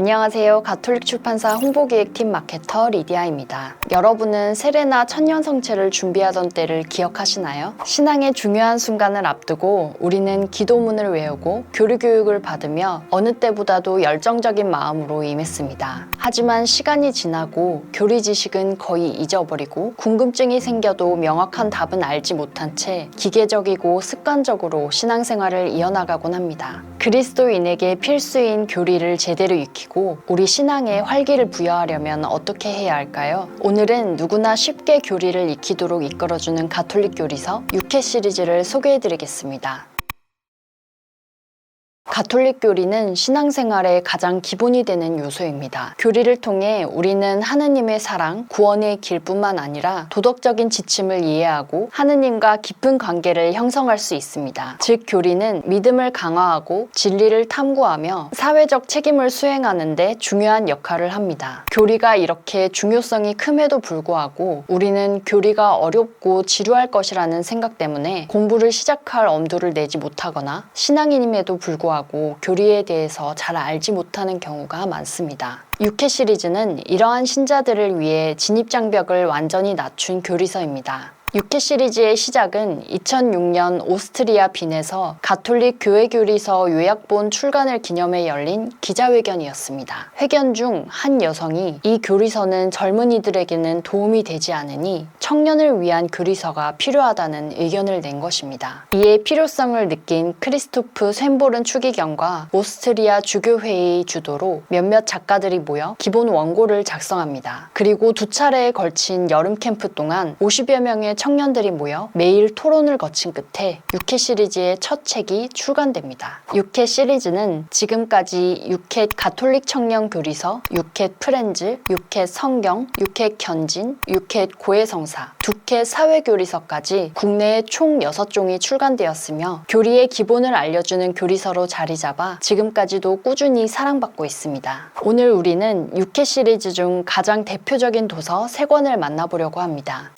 안녕하세요. 가톨릭 출판사 홍보기획팀 마케터 리디아입니다. 여러분은 세례나 천년성체를 준비하던 때를 기억하시나요? 신앙의 중요한 순간을 앞두고 우리는 기도문을 외우고 교류 교육을 받으며 어느 때보다도 열정적인 마음으로 임했습니다. 하지만 시간이 지나고 교리 지식은 거의 잊어버리고 궁금증이 생겨도 명확한 답은 알지 못한 채 기계적이고 습관적으로 신앙생활을 이어나가곤 합니다. 그리스도인에게 필수인 교리를 제대로 익히고 우리 신앙에 활기를 부여하려면 어떻게 해야 할까요? 오늘은 누구나 쉽게 교리를 익히도록 이끌어주는 가톨릭 교리서 6회 시리즈를 소개해드리겠습니다. 가톨릭 교리는 신앙생활의 가장 기본이 되는 요소입니다. 교리를 통해 우리는 하느님의 사랑, 구원의 길뿐만 아니라 도덕적인 지침을 이해하고 하느님과 깊은 관계를 형성할 수 있습니다. 즉, 교리는 믿음을 강화하고 진리를 탐구하며 사회적 책임을 수행하는데 중요한 역할을 합니다. 교리가 이렇게 중요성이 큼에도 불구하고 우리는 교리가 어렵고 지루할 것이라는 생각 때문에 공부를 시작할 엄두를 내지 못하거나 신앙인임에도 불구하고 교리에 대해서 잘 알지 못하는 경우가 많습니다. 6회 시리즈는 이러한 신자들을 위해 진입장벽을 완전히 낮춘 교리서입니다. 6회 시리즈의 시작은 2006년 오스트리아 빈에서 가톨릭 교회 교리서 요약본 출간을 기념해 열린 기자회견이었습니다. 회견 중 한 여성이 이 교리서는 젊은이들에게는 도움이 되지 않으니 청년을 위한 교리서가 필요하다는 의견을 낸 것입니다. 이에 필요성을 느낀 크리스토프 쇤보른 추기경과 오스트리아 주교회의 주도로 몇몇 작가들이 모여 기본 원고를 작성합니다. 그리고 두 차례에 걸친 여름 캠프 동안 50여 명의 청년들이 모여 매일 토론을 거친 끝에 6회 시리즈의 첫 책이 출간됩니다. 6회 시리즈는 지금까지 6회 가톨릭 청년 교리서, 6회 프렌즈, 6회 성경, 6회 견진, 6회 고해성사, 2회 사회교리서까지 국내에 총 6종이 출간되었으며 교리의 기본을 알려주는 교리서로 자리 잡아 지금까지도 꾸준히 사랑받고 있습니다. 오늘 우리는 6회 시리즈 중 가장 대표적인 도서 3권을 만나보려고 합니다.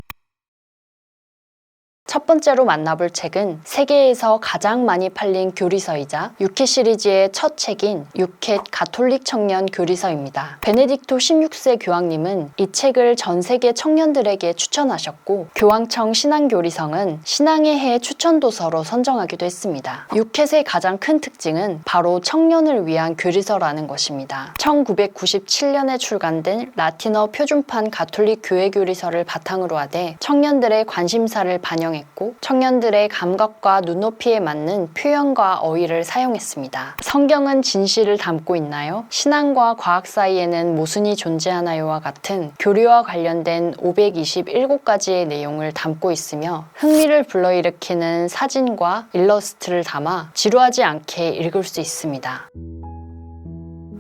첫 번째로 만나볼 책은 세계에서 가장 많이 팔린 교리서이자 6회 시리즈의 첫 책인 6회 가톨릭 청년 교리서입니다. 베네딕토 16세 교황님은 이 책을 전 세계 청년들에게 추천하셨고 교황청 신앙교리성은 신앙의 해 추천도서로 선정하기도 했습니다. 6회 가장 큰 특징은 바로 청년을 위한 교리서라는 것입니다. 1997년에 출간된 라틴어 표준판 가톨릭 교회 교리서를 바탕으로 하되 청년들의 관심사를 반영 했고 청년들의 감각과 눈높이에 맞는 표현과 어휘를 사용했습니다. 성경은 진실을 담고 있나요? 신앙과 과학 사이에는 모순이 존재하나요와 같은 교류와 관련된 527가지의 내용을 담고 있으며 흥미를 불러일으키는 사진과 일러스트를 담아 지루하지 않게 읽을 수 있습니다.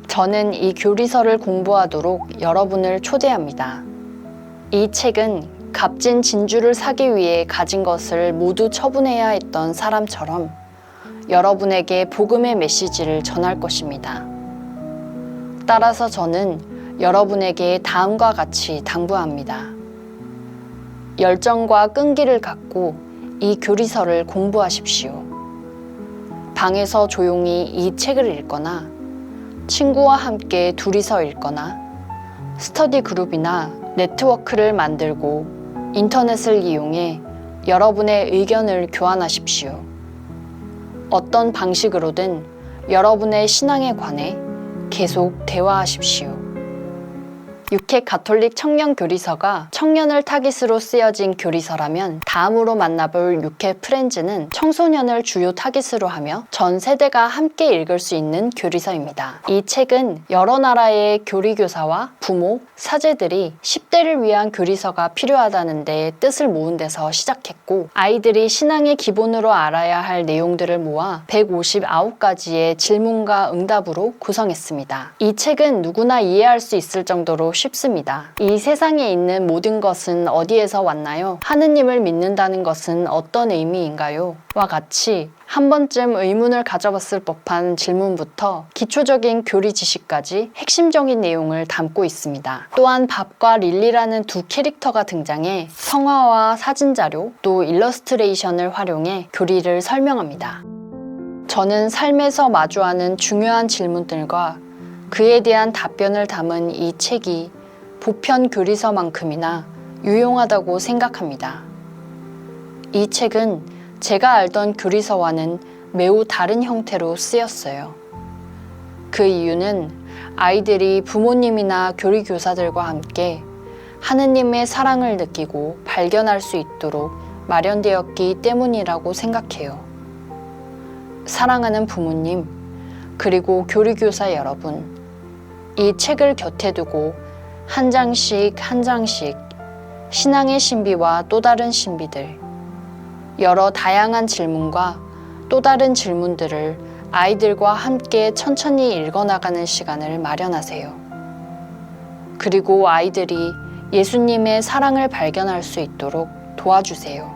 저는 이 교리서를 공부하도록 여러분을 초대합니다. 이 책은 값진 진주를 사기 위해 가진 것을 모두 처분해야 했던 사람처럼 여러분에게 복음의 메시지를 전할 것입니다. 따라서 저는 여러분에게 다음과 같이 당부합니다. 열정과 끈기를 갖고 이 교리서를 공부하십시오. 방에서 조용히 이 책을 읽거나 친구와 함께 둘이서 읽거나 스터디 그룹이나 네트워크를 만들고 인터넷을 이용해 여러분의 의견을 교환하십시오. 어떤 방식으로든 여러분의 신앙에 관해 계속 대화하십시오. 6회 가톨릭 청년 교리서가 청년을 타깃으로 쓰여진 교리서라면 다음으로 만나볼 6회 프렌즈는 청소년을 주요 타깃으로 하며 전 세대가 함께 읽을 수 있는 교리서입니다. 이 책은 여러 나라의 교리교사와 부모, 사제들이 10대를 위한 교리서가 필요하다는 데 뜻을 모은 데서 시작했고 아이들이 신앙의 기본으로 알아야 할 내용들을 모아 159가지의 질문과 응답으로 구성했습니다. 이 책은 누구나 이해할 수 있을 정도로 쉽습니다. 이 세상에 있는 모든 것은 어디에서 왔나요? 하느님을 믿는다는 것은 어떤 의미인가요? 와 같이 한 번쯤 의문을 가져봤을 법한 질문부터 기초적인 교리 지식까지 핵심적인 내용을 담고 있습니다. 또한 밥과 릴리라는 두 캐릭터가 등장해 성화와 사진 자료 또 일러스트레이션을 활용해 교리를 설명합니다. 저는 삶에서 마주하는 중요한 질문들과 그에 대한 답변을 담은 이 책이 보편 교리서만큼이나 유용하다고 생각합니다. 이 책은 제가 알던 교리서와는 매우 다른 형태로 쓰였어요. 그 이유는 아이들이 부모님이나 교리교사들과 함께 하느님의 사랑을 느끼고 발견할 수 있도록 마련되었기 때문이라고 생각해요. 사랑하는 부모님, 그리고 교리교사 여러분, 이 책을 곁에 두고 한 장씩 한 장씩 신앙의 신비와 또 다른 신비들, 여러 다양한 질문과 또 다른 질문들을 아이들과 함께 천천히 읽어나가는 시간을 마련하세요. 그리고 아이들이 예수님의 사랑을 발견할 수 있도록 도와주세요.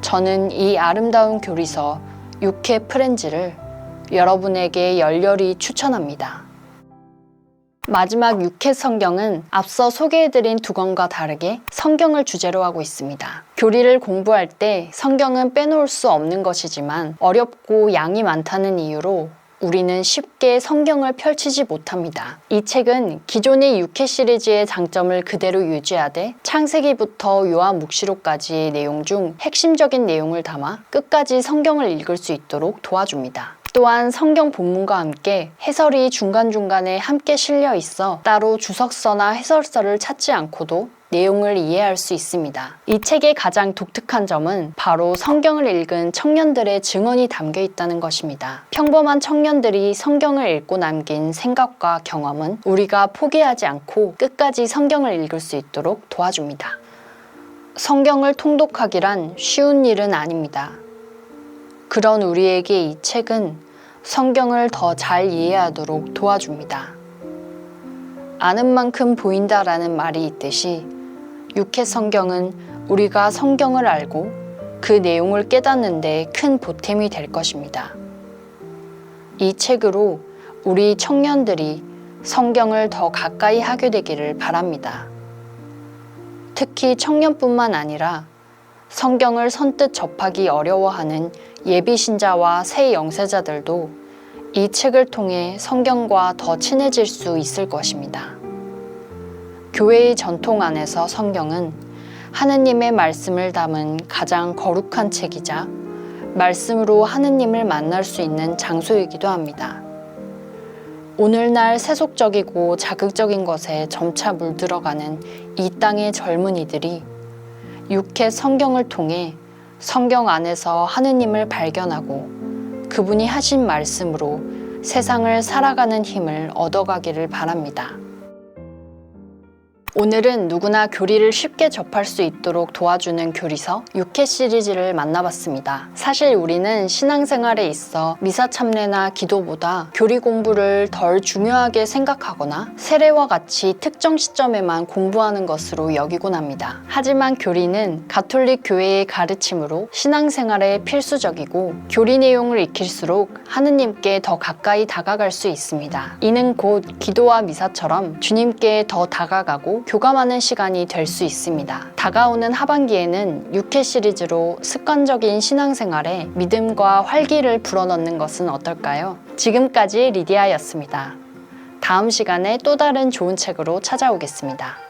저는 이 아름다운 교리서 6회 프렌즈를 여러분에게 열렬히 추천합니다. 마지막 6회 성경은 앞서 소개해드린 두 권과 다르게 성경을 주제로 하고 있습니다. 교리를 공부할 때 성경은 빼놓을 수 없는 것이지만 어렵고 양이 많다는 이유로 우리는 쉽게 성경을 펼치지 못합니다. 이 책은 기존의 6회 시리즈의 장점을 그대로 유지하되 창세기부터 요한 묵시록까지의 내용 중 핵심적인 내용을 담아 끝까지 성경을 읽을 수 있도록 도와줍니다. 또한 성경 본문과 함께 해설이 중간중간에 함께 실려 있어 따로 주석서나 해설서를 찾지 않고도 내용을 이해할 수 있습니다. 이 책의 가장 독특한 점은 바로 성경을 읽은 청년들의 증언이 담겨 있다는 것입니다. 평범한 청년들이 성경을 읽고 남긴 생각과 경험은 우리가 포기하지 않고 끝까지 성경을 읽을 수 있도록 도와줍니다. 성경을 통독하기란 쉬운 일은 아닙니다. 그런 우리에게 이 책은 성경을 더 잘 이해하도록 도와줍니다. 아는 만큼 보인다라는 말이 있듯이 육해 성경은 우리가 성경을 알고 그 내용을 깨닫는데 큰 보탬이 될 것입니다. 이 책으로 우리 청년들이 성경을 더 가까이 하게 되기를 바랍니다. 특히 청년뿐만 아니라 성경을 선뜻 접하기 어려워하는 예비신자와 새 영세자들도 이 책을 통해 성경과 더 친해질 수 있을 것입니다. 교회의 전통 안에서 성경은 하느님의 말씀을 담은 가장 거룩한 책이자 말씀으로 하느님을 만날 수 있는 장소이기도 합니다. 오늘날 세속적이고 자극적인 것에 점차 물들어가는 이 땅의 젊은이들이 육해 성경을 통해 성경 안에서 하느님을 발견하고 그분이 하신 말씀으로 세상을 살아가는 힘을 얻어가기를 바랍니다. 오늘은 누구나 교리를 쉽게 접할 수 있도록 도와주는 교리서 6회 시리즈를 만나봤습니다. 사실 우리는 신앙생활에 있어 미사 참례나 기도보다 교리 공부를 덜 중요하게 생각하거나 세례와 같이 특정 시점에만 공부하는 것으로 여기곤 합니다. 하지만 교리는 가톨릭 교회의 가르침으로 신앙생활에 필수적이고 교리 내용을 익힐수록 하느님께 더 가까이 다가갈 수 있습니다. 이는 곧 기도와 미사처럼 주님께 더 다가가고 교감하는 시간이 될 수 있습니다. 다가오는 하반기에는 6회 시리즈로 습관적인 신앙생활에 믿음과 활기를 불어넣는 것은 어떨까요? 지금까지 리디아였습니다. 다음 시간에 또 다른 좋은 책으로 찾아오겠습니다.